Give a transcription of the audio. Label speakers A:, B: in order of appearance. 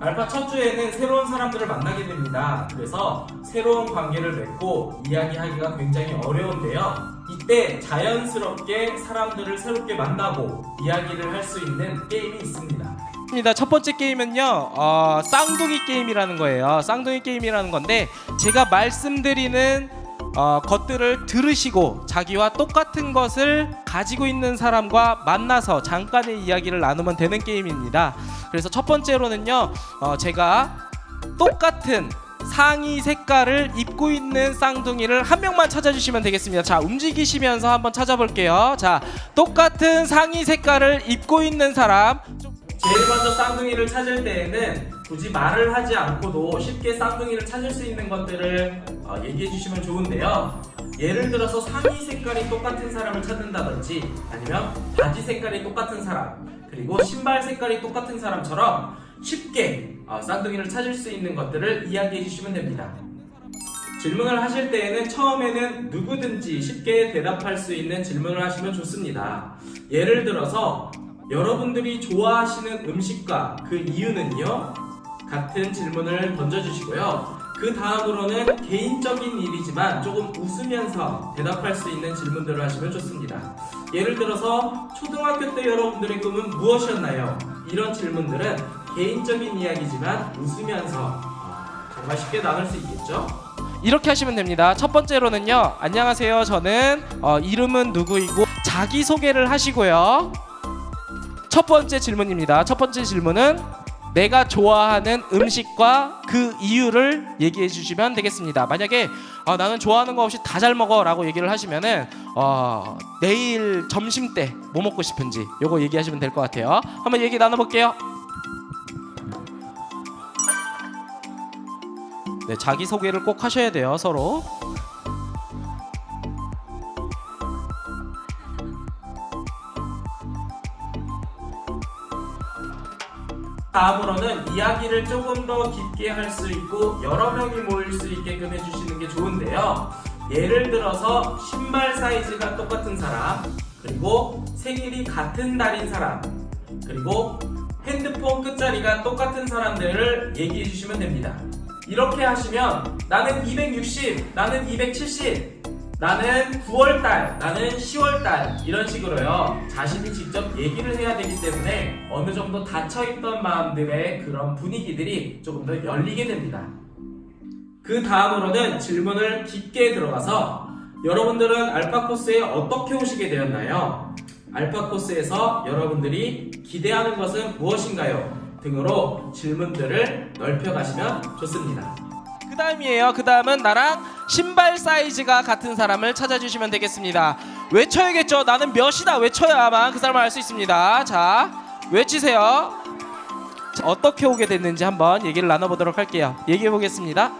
A: 알파 첫 주에는 새로운 사람들을 만나게 됩니다. 그래서 새로운 관계를 맺고 이야기하기가 굉장히 어려운데요. 이때 자연스럽게 사람들을 새롭게 만나고 이야기를 할 수 있는 게임이 있습니다.
B: 첫 번째 게임은요, 어, 쌍둥이 게임이라는 거예요. 쌍둥이 게임이라는 건데 제가 말씀드리는 어, 것들을 들으시고 자기와 똑같은 것을 가지고 있는 사람과 만나서 잠깐의 이야기를 나누면 되는 게임입니다. 그래서 첫 번째로는요, 어, 제가 똑같은 상의 색깔을 입고 있는 쌍둥이를 한 명만 찾아주시면 되겠습니다. 자, 움직이시면서 한번 찾아볼게요. 자, 똑같은 상의 색깔을 입고 있는 사람
A: 제일 먼저 쌍둥이를 찾을 때에는 굳이 말을 하지 않고도 쉽게 쌍둥이를 찾을 수 있는 것들을 어, 얘기해 주시면 좋은데요. 예를 들어서 상의 색깔이 똑같은 사람을 찾는다든지 아니면 바지 색깔이 똑같은 사람 그리고 신발 색깔이 똑같은 사람처럼 쉽게 어, 쌍둥이를 찾을 수 있는 것들을 이야기해 주시면 됩니다. 질문을 하실 때에는 처음에는 누구든지 쉽게 대답할 수 있는 질문을 하시면 좋습니다. 예를 들어서 여러분들이 좋아하시는 음식과 그 이유는요? 같은 질문을 던져주시고요. 그 다음으로는 개인적인 일이지만 조금 웃으면서 대답할 수 있는 질문들을 하시면 좋습니다. 예를 들어서 초등학교 때 여러분들의 꿈은 무엇이었나요? 이런 질문들은 개인적인 이야기지만 웃으면서 어, 정말 쉽게 나눌 수 있겠죠?
B: 이렇게 하시면 됩니다. 첫 번째로는요. 안녕하세요. 저는 어, 이름은 누구이고 자기 소개를 하시고요. 첫 번째 질문입니다. 첫 번째 질문은 내가 좋아하는 음식과 그 이유를 얘기해 주시면 되겠습니다. 만약에 어, 나는 좋아하는 거 없이 다 잘 먹어라고 얘기를 하시면은 어, 내일 점심 때 뭐 먹고 싶은지 요거 얘기하시면 될 것 같아요. 한번 얘기 나눠볼게요. 네, 자기 소개를 꼭 하셔야 돼요, 서로.
A: 다음으로는 이야기를 조금 더 깊게 할 수 있고 여러 명이 모일 수 있게끔 해주시는 게 좋은데요. 예를 들어서 신발 사이즈가 똑같은 사람, 그리고 생일이 같은 달인 사람, 그리고 핸드폰 끝자리가 똑같은 사람들을 얘기해 주시면 됩니다. 이렇게 하시면 나는 260, 나는 270, 나는 9월달, 나는 10월달 이런 식으로요 자신이 직접 얘기를 해야 되기 때문에 어느 정도 닫혀있던 마음들의 그런 분위기들이 조금 더 열리게 됩니다. 그 다음으로는 질문을 깊게 들어가서 여러분들은 알파 코스에 어떻게 오시게 되었나요? 알파 코스에서 여러분들이 기대하는 것은 무엇인가요? 등으로 질문들을 넓혀가시면 좋습니다.
B: 그 다음이에요. 그 다음은 나랑 신발 사이즈가 같은 사람을 찾아주시면 되겠습니다. 외쳐야겠죠. 나는 몇이다 외쳐야만 그 사람을 알 수 있습니다. 자, 외치세요. 자, 어떻게 오게 됐는지 한번 얘기를 나눠보도록 할게요. 얘기해 보겠습니다.